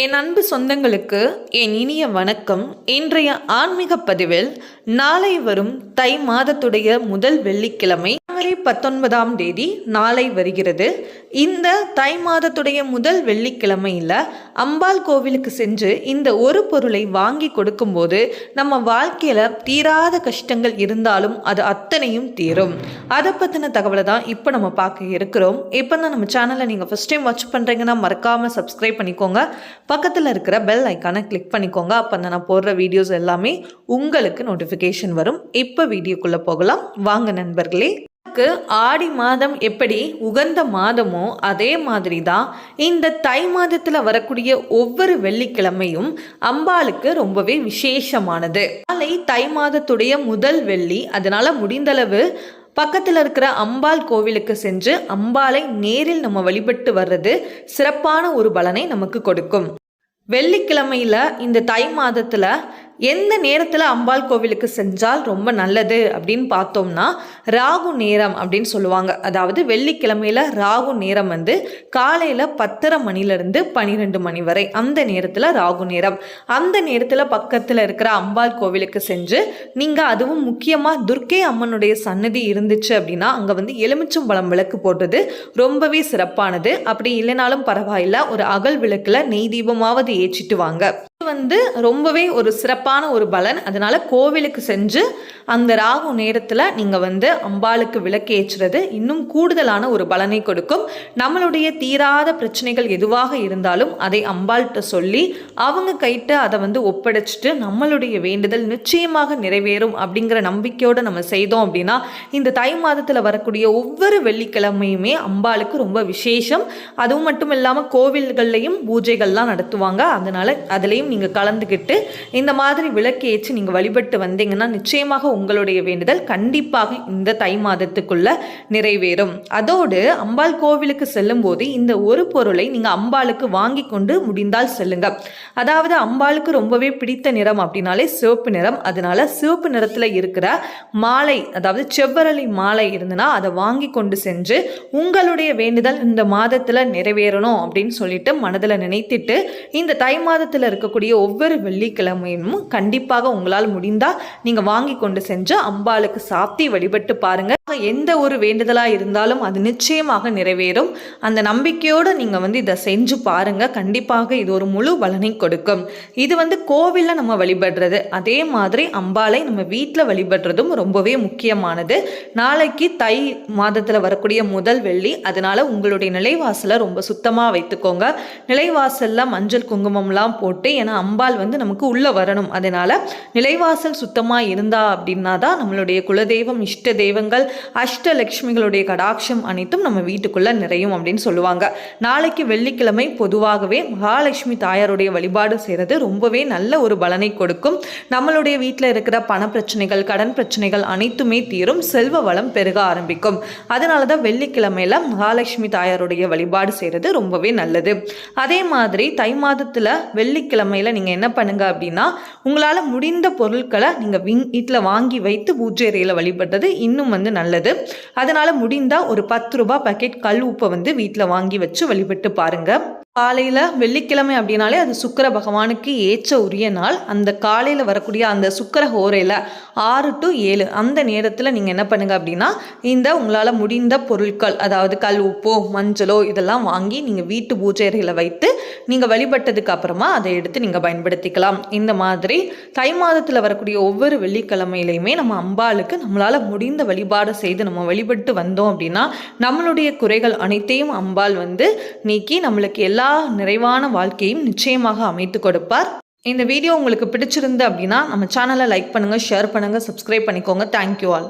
என் அன்பு சொந்தங்களுக்கு என் இனிய வணக்கம். இன்றைய ஆன்மீக பதிவில் நாளை வரும் தை மாதத்துடைய முதல் வெள்ளிக்கிழமை ஜனவரி பத்தொன்பதாம் தேதி நாளை வருகிறது. இந்த தை மாதத்துடைய முதல் வெள்ளிக்கிழமையில் அம்பாள் கோவிலுக்கு சென்று இந்த ஒரு பொருளை வாங்கி கொடுக்கும்போது நம்ம வாழ்க்கையில் தீராத கஷ்டங்கள் இருந்தாலும் அது அத்தனையும் தீரும். அதை பற்றின தகவலை தான் இப்போ நம்ம பார்க்க இருக்கிறோம். இப்போ தான் நம்ம சேனலை நீங்கள் ஃபஸ்ட் டைம் வாட்ச் பண்ணுறீங்கன்னா மறக்காமல் சப்ஸ்கிரைப் பண்ணிக்கோங்க. பக்கத்தில் இருக்கிற பெல் ஐக்கானை கிளிக் பண்ணிக்கோங்க. அப்போ நான் போடுற வீடியோஸ் எல்லாமே உங்களுக்கு நோட்டிஃபிகேஷன் வரும். இப்போ வீடியோக்குள்ளே போகலாம். வாங்க நண்பர்களே. நமக்கு ஆடி மாதம் எப்படி உகந்த மாதமோ அதே மாதிரி தான் இந்த தை மாதத்தில் வரக்கூடிய ஒவ்வொரு வெள்ளிக்கிழமையும் அம்பாளுக்கு ரொம்பவே விசேஷமானது. நாளை தை மாதத்துடைய முதல் வெள்ளி அதனால முடிந்தளவு பக்கத்தில் இருக்கிற அம்பாள் கோவிலுக்கு சென்று அம்பாளை நேரில் நம்ம வழிபட்டு வர்றது சிறப்பான ஒரு பலனை நமக்கு கொடுக்கும். வெள்ளிக்கிழமையில் இந்த தை மாதத்தில் எந்த நேரத்தில் அம்பாள் கோவிலுக்கு செஞ்சால் ரொம்ப நல்லது அப்படின்னு பார்த்தோம்னா ராகு நேரம் அப்படின்னு சொல்லுவாங்க. அதாவது வெள்ளிக்கிழமையில் ராகு நேரம் வந்து காலையில் பத்தரை மணிலேருந்து பன்னிரெண்டு மணி வரை அந்த நேரத்தில் ராகு நேரம். அந்த நேரத்தில் பக்கத்தில் இருக்கிற அம்பாள் கோவிலுக்கு செஞ்சு நீங்கள் அதுவும் முக்கியமாக துர்க்கை அம்மனுடைய சன்னதி இருந்துச்சு அப்படின்னா அங்கே வந்து எலுமிச்சம்பழம் விளக்கு போடுறது ரொம்பவே சிறப்பானது. அப்படி இல்லைனாலும் பரவாயில்ல ஒரு அகல் விளக்கில் நெய் தீபமாவது ஏற்றிட்டு வாங்க. வந்து ரொம்பவே ஒரு சிறப்பான ஒரு பலன். அதனால் கோவிலுக்கு செஞ்சு அந்த ராகு நேரத்தில் நீங்கள் வந்து அம்பாளுக்கு விளக்கேற்றுறது இன்னும் கூடுதலான ஒரு பலனை கொடுக்கும். நம்மளுடைய தீராத பிரச்சனைகள் எதுவாக இருந்தாலும் அதை அம்பாள்கிட்ட சொல்லி அவங்க கைட்டு அதை வந்து ஒப்படைச்சிட்டு நம்மளுடைய வேண்டுதல் நிச்சயமாக நிறைவேறும் அப்படிங்கிற நம்பிக்கையோடு நம்ம செய்தோம் அப்படின்னா இந்த தை மாதத்தில் வரக்கூடிய ஒவ்வொரு வெள்ளிக்கிழமையுமே அம்பாளுக்கு ரொம்ப விசேஷம். அதுவும் மட்டும் இல்லாமல் கோவில்கள்லையும் பூஜைகள்லாம் நடத்துவாங்க. அதனால் அதுலேயும் நீங்கள் கலந்துக்கிட்டு இந்த மாதிரி விளக்கு ஏற்றி நீங்கள் வழிபட்டு வந்தீங்கன்னா நிச்சயமாக உங்களுடைய வேண்டுதல் கண்டிப்பாக இந்த தை மாதத்துக்குள்ள நிறைவேறும். அதோடு அம்பாள் கோவிலுக்கு செல்லும்போது இந்த ஒரு பொருளை நீங்கள் அம்பாளுக்கு வாங்கி கொண்டு முடிந்தால் செல்லுங்க. அதாவது அம்பாளுக்கு ரொம்பவே பிடித்த நிறம் அப்படின்னாலே சிவப்பு நிறம். அதனால சிவப்பு நிறத்தில் இருக்கிற மாலை அதாவது செவ்வரளி மாலை இருந்ததுன்னா அதை வாங்கி கொண்டு சென்று உங்களுடைய வேண்டுதல் இந்த மாதத்தில் நிறைவேறணும் அப்படின்னு சொல்லிட்டு மனதில் நினைத்துட்டு இந்த தை மாதத்தில் இருக்கக்கூடிய ஒவ்வொரு வெள்ளிக்கிழமையும் கண்டிப்பாக உங்களால் முடிந்தால் நீங்கள் வாங்கி கொண்டு சென்று அம்பாளுக்கு சாத்தி வழிபட்டு பாருங்க. எந்த ஒரு வேண்டுதலாக இருந்தாலும் அது நிச்சயமாக நிறைவேறும். அந்த நம்பிக்கையோடு நீங்கள் வந்து இதை செஞ்சு பாருங்க. கண்டிப்பாக இது ஒரு முழு பலனை கொடுக்கும். இது வந்து கோவிலில் நம்ம வழிபடுறது. அதே மாதிரி அம்பாலை நம்ம வீட்டில் வழிபடுறதும் ரொம்பவே முக்கியமானது. நாளைக்கு தை மாதத்தில் வரக்கூடிய முதல் வெள்ளி அதனால உங்களுடைய நிலைவாசலை ரொம்ப சுத்தமாக வைத்துக்கோங்க. நிலைவாசலில் மஞ்சள் குங்குமம்லாம் போட்டு ஏன்னா அம்பாள் வந்து நமக்கு உள்ளே வரணும். அதனால் நிலைவாசல் சுத்தமாக இருந்தா அப்படின்னா தான் நம்மளுடைய குலதெய்வம் இஷ்ட தெய்வங்கள் அஷ்டலக்ஷ்மிகளுடைய கடாட்சம் அனைத்தும் நம்ம வீட்டுக்குள்ளே நிறையும் அப்படின்னு சொல்லுவாங்க. நாளைக்கு வெள்ளிக்கிழமை பொதுவாகவே மகாலட்சுமி தாயாருடைய வழிபாடு செய்கிறது ரொம்பவே நல்ல ஒரு பலனை கொடுக்கும். நம்மளுடைய வீட்டில் இருக்கிற பண பிரச்சனைகள் கடன் பிரச்சனைகள் அனைத்துமே தீரும். செல்வ வளம் பெருக ஆரம்பிக்கும். அதனால தான் வெள்ளிக்கிழமையில மகாலட்சுமி தாயாருடைய வழிபாடு செய்கிறது ரொம்பவே நல்லது. அதே மாதிரி தை மாதத்தில் வெள்ளிக்கிழமையில் நீங்கள் என்ன பண்ணுங்க அப்படின்னா உங்களால் முடிந்த பொருட்களை நீங்கள் விங் வீட்டில் வாங்கி வைத்து பூஜை அறையில் வழிபடுறது இன்னும் வந்து நல்லது. அதனால் முடிந்தால் ஒரு பத்து ரூபாய் பக்கெட் கல் உப்பை வந்து வீட்டில் வாங்கி வச்சு வழிபட்டு பாருங்கள் காலையில் வெள்ளிக்கிழமை அப்படின்னாலே அது சுக்கர பகவானுக்கு ஏற்ற உரிய நாள். அந்த காலையில் வரக்கூடிய அந்த சுக்கர ஹோரையில் ஆறு டு ஏழு அந்த நேரத்தில் நீங்கள் என்ன பண்ணுங்கள் அப்படின்னா இந்த உங்களால் முடிந்த பொருட்கள் அதாவது கல் உப்போ மஞ்சளோ இதெல்லாம் வாங்கி நீங்கள் வீட்டு பூஜை அறையில் வைத்து நீங்கள் வழிபட்டதுக்கு அப்புறமா அதை எடுத்து நீங்கள் பயன்படுத்திக்கலாம். இந்த மாதிரி தை மாதத்தில் வரக்கூடிய ஒவ்வொரு வெள்ளிக்கிழமையிலையுமே நம்ம அம்பாளுக்கு நம்மளால் முடிந்த வழிபாடு செய்து நம்ம வழிபட்டு வந்தோம் அப்படின்னா நம்மளுடைய குறைகள் அனைத்தையும் அம்பாள் வந்து நீக்கி நம்மளுக்கு எல்லா நிறைவான வாழ்க்கையும் நிச்சயமாக அமைத்து கொடுப்பார். இந்த வீடியோ உங்களுக்கு பிடிச்சிருந்து அப்படின்னா நம்ம சேனலை லைக் பண்ணுங்கள் ஷேர் பண்ணுங்கள் சப்ஸ்கிரைப் பண்ணிக்கோங்க. Thank you all